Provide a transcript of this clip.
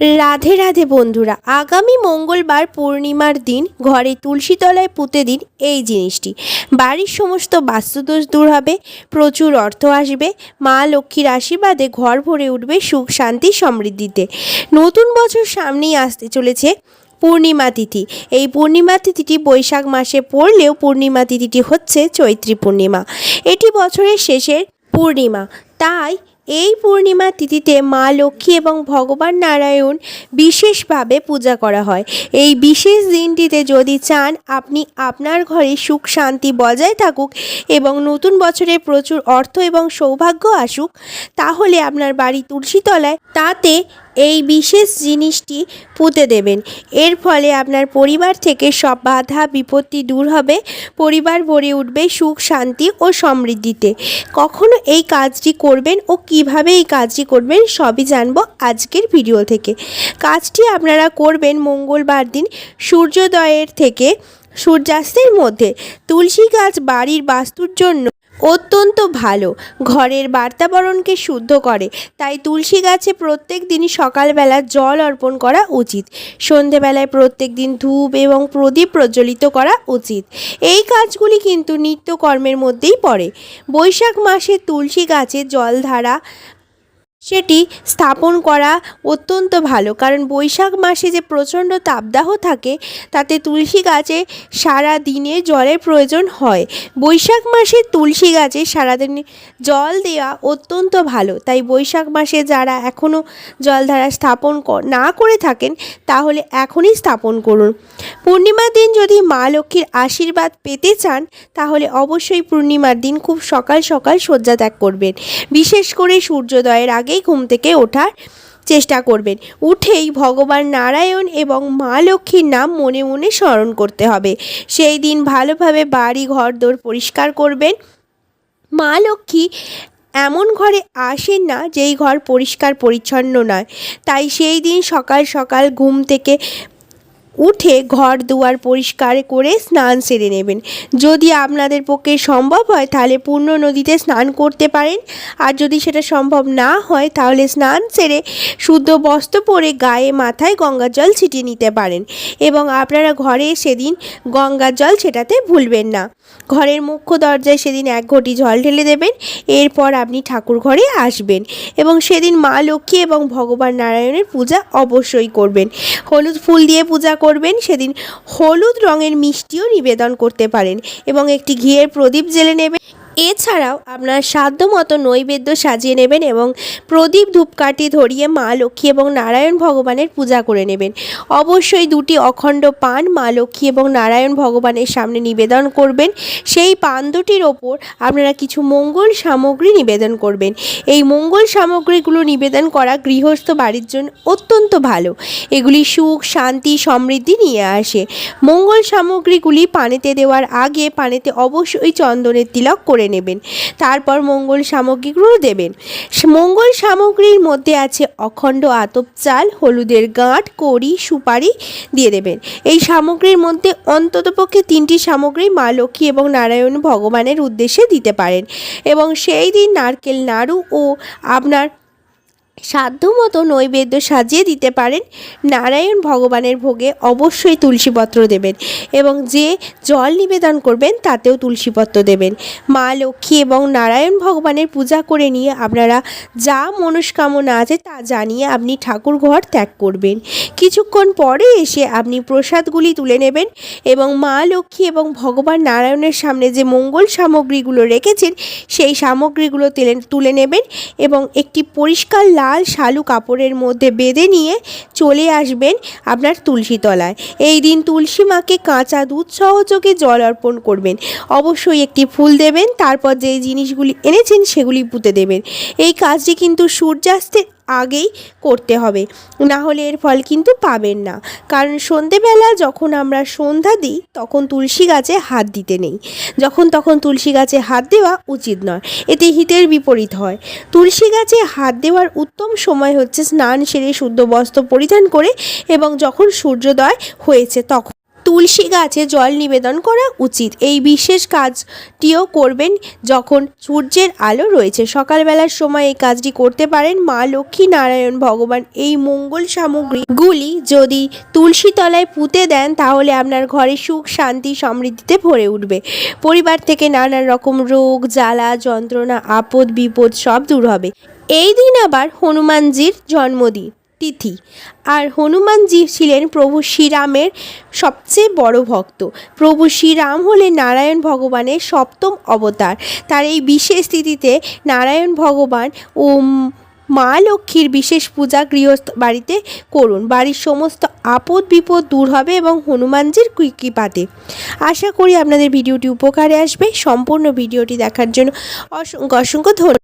রাধে রাধে বন্ধুরা, আগামী মঙ্গলবার পূর্ণিমার দিন ঘরে তুলসী তলায় পুঁতে দিন এই জিনিসটি। বাড়ির সমস্ত বাস্তুদোষ দূর হবে, প্রচুর অর্থ আসবে, মা লক্ষ্মীর আশীর্বাদে ঘর ভরে উঠবে সুখ, শান্তি, সমৃদ্ধিতে। নতুন বছর সামনেই আসতে চলেছে পূর্ণিমা তিথি। এই পূর্ণিমা তিথিটি বৈশাখ মাসে পড়লেও পূর্ণিমা তিথিটি হচ্ছে চৈত্রী পূর্ণিমা। এটি বছরের শেষের পূর্ণিমা। তাই এই পূর্ণিমা তিথিতে মা লক্ষ্মী এবং ভগবান নারায়ণ বিশেষভাবে পূজা করা হয়। এই বিশেষ দিনটিতে যদি চান, আপনি আপনার ঘরে সুখ শান্তি বজায় থাকুক এবং নতুন বছরে প্রচুর অর্থ এবং সৌভাগ্য আসুক, তাহলে আপনার বাড়ি তুলসীতলায়। তাতে এই বিশেষ জিনিসটি পুঁতে দেবেন। এর ফলে আপনার পরিবার থেকে সব বাধা, বিপত্তি দূর হবে। পরিবার ভরে উঠবে সুখ, শান্তি ও সমৃদ্ধিতে। কখনো এই কাজটি করবেন ও কীভাবে এই কাজটি করবেন সবই জানব আজকের ভিডিও থেকে। কাজটি আপনারা করবেন মঙ্গলবার দিন সূর্যোদয়ের থেকে সূর্যাস্তের মধ্যে। তুলসী গাছ বাড়ির বাস্তুর জন্য অত্যন্ত ভালো। ঘরের বার্তাবরণকে শুদ্ধ করে। তাই তুলসী গাছে প্রত্যেক দিন সকালবেলা জল অর্পণ করা উচিত। সন্ধেবেলায় প্রত্যেক দিন ধূপ এবং প্রদীপ প্রজ্বলিত করা উচিত। এই কাজগুলি কিন্তু নিত্যকর্মের মধ্যেই পড়ে। বৈশাখ মাসে তুলসী গাছে জল ধারা সেটি স্থাপন করা অত্যন্ত ভালো। কারণ বৈশাখ মাসে যে প্রচণ্ড তাপদাহ থাকে, তাতে তুলসী গাছে সারা দিনে জলের প্রয়োজন হয়। বৈশাখ মাসে তুলসী গাছে সারাদিন জল দেওয়া অত্যন্ত ভালো। তাই বৈশাখ মাসে যারা এখনও জলধারা স্থাপন না করে থাকেন, তাহলে এখনই স্থাপন করুন। পূর্ণিমার দিন যদি মা লক্ষ্মীর আশীর্বাদ পেতে চান, তাহলে অবশ্যই পূর্ণিমার দিন খুব সকাল সকাল শয্যা ত্যাগ করবেন। বিশেষ করে সূর্যোদয়ের আগেই ঘুম থেকে ওঠার চেষ্টা করবেন। উঠেই ভগবান নারায়ণ এবং মা লক্ষ্মীর নাম মনে মনে স্মরণ করতে হবে। সেই দিন ভালোভাবে বাড়ি ঘর দোর পরিষ্কার করবেন। মা লক্ষ্মী এমন ঘরে আসেন না যেই ঘর পরিষ্কার পরিচ্ছন্ন নয়। তাই সেই দিন সকাল সকাল ঘুম থেকে উঠে ঘর দুয়ার পরিষ্কার করে স্নান সেরে নেবেন। যদি আপনাদের পক্ষে সম্ভব হয়, তাহলে পূর্ণ নদীতে স্নান করতে পারেন। আর যদি সেটা সম্ভব না হয়, তাহলে স্নান সেরে শুদ্ধ বস্ত্র পরে গায়ে মাথায় গঙ্গার জল ছিটিয়ে নিতে পারেন। এবং আপনারা ঘরে সেদিন গঙ্গার জল সেটাতে ভুলবেন না। ঘরের মুখ্য দরজায় সেদিন এক ঘটি জল ঢেলে দেবেন। এরপর আপনি ঠাকুর ঘরে আসবেন এবং সেদিন মা লক্ষ্মী এবং ভগবান নারায়ণের পূজা অবশ্যই করবেন। হলুদ ফুল দিয়ে পূজা করবেন সেদিন হলুদ রঙের মিষ্টিও নিবেদন করতে পারেন এবং একটি ঘিয়ের প্রদীপ জেলে নেবেন। এছাড়াও আপনার সাধ্য মতো নৈবেদ্য সাজিয়ে নেবেন এবং প্রদীপ ধূপকাঠি ধরিয়ে মা লক্ষ্মী এবং নারায়ণ ভগবানের পূজা করে নেবেন। অবশ্যই দুটি অখণ্ড পান মা লক্ষ্মী এবং নারায়ণ ভগবানের সামনে নিবেদন করবেন। সেই পান দুটির ওপর আপনারা কিছু মঙ্গল সামগ্রী নিবেদন করবেন। এই মঙ্গল সামগ্রীগুলো নিবেদন করা গৃহস্থ বাড়ির জন্য অত্যন্ত ভালো। এগুলি সুখ, শান্তি, সমৃদ্ধি নিয়ে আসে। মঙ্গল সামগ্রীগুলি পানেতে দেওয়ার আগে পানেতে অবশ্যই চন্দনের তিলক করে নেবেন। তারপর মঙ্গল সামগ্রীগুলো দেবেন। মঙ্গল সামগ্রীর মধ্যে আছে অখণ্ড আতপ চাল, হলুদের গাঁট, কড়ি, সুপারি দিয়ে দেবেন। এই সামগ্রীর মধ্যে অন্ততপক্ষে তিনটি সামগ্রী মা লক্ষ্মী এবং নারায়ণ ভগবানের উদ্দেশ্যে দিতে পারেন। এবং সেই দিন নারকেল, নাড়ু ও আপনার সাধ্যমতো নৈবেদ্য সাজিয়ে দিতে পারেন। নারায়ণ ভগবানের ভোগে অবশ্যই তুলসীপত্র দেবেন এবং যে জল নিবেদন করবেন তাতেও তুলসীপত্র দেবেন। মা লক্ষ্মী এবং নারায়ণ ভগবানের পূজা করে নিয়ে আপনারা যা মনস্কামনা আছে তা জানিয়ে আপনি ঠাকুর ঘর ত্যাগ করবেন। কিছুক্ষণ পরে এসে আপনি প্রসাদগুলি তুলে নেবেন এবং মা লক্ষ্মী এবং ভগবান নারায়ণের সামনে যে মঙ্গল সামগ্রীগুলো রেখেছেন, সেই সামগ্রীগুলো তুলে নেবেন এবং একটি পরিষ্কার লাল শালু কাপড়ের মধ্যে বেঁধে নিয়ে চলে আসবেন আপনার তুলসী তলায় এই দিন তুলসী মাকে কাঁচা দুধ সহযোগে জল অর্পণ করবেন। অবশ্যই একটি ফুল দেবেন, তারপর যে জিনিসগুলি এনেছেন সেগুলি পুঁতে দেবেন। এই কাজটি কিন্তু সূর্যাস্তের আগেই করতে হবে। না হলে এর ফল কিন্তু পাবেন না। কারণ সন্ধেবেলা যখন আমরা সন্ধ্যা দিই, তখন তুলসী গাছে হাত দিতে নেই। যখন তখন তুলসী গাছে হাত দেওয়া উচিত নয়। এতে হিতের বিপরীত হয়। তুলসী গাছে হাত দেওয়ার উত্তম সময় হচ্ছে স্নান, সেরে শুদ্ধ বস্ত্র পরিধান করে এবং যখন সূর্যোদয় হয়েছে তখন তুলসী গাছে জল নিবেদন করা উচিত। এই বিশেষ কাজটিও করবেন যখন সূর্যের আলো রয়েছে। সকালবেলার সময় এই কাজটি করতে পারেন মা লক্ষ্মী নারায়ণ ভগবান। এই মঙ্গল সামগ্রীগুলি যদি তুলসী তলায় পুঁতে দেন, তাহলে আপনার ঘরে সুখ, শান্তি, সমৃদ্ধিতে ভরে উঠবে। পরিবার থেকে নানা রকম রোগ, জ্বালা, যন্ত্রণা আপদ বিপদ সব দূর হবে। এই দিন আবার হনুমানজির জন্মদিন। তিথি। আর হনুমানজি ছিলেন প্রভু শ্রীরামের সবচেয়ে বড় ভক্ত। প্রভু শ্রীরাম হলেন নারায়ণ ভগবানের সপ্তম অবতার। তার এই বিশেষ তিথিতে নারায়ণ ভগবান ও মা লক্ষ্মীর বিশেষ পূজা গৃহস্থ বাড়িতে করুন। বাড়ির সমস্ত আপদ বিপদ দূর হবে এবং হনুমানজির কৃপাতে। আশা করি আপনাদের ভিডিওটি উপকারে আসবে। সম্পূর্ণ ভিডিওটি দেখার জন্য অসংখ্য অসংখ্য ধন্যবাদ।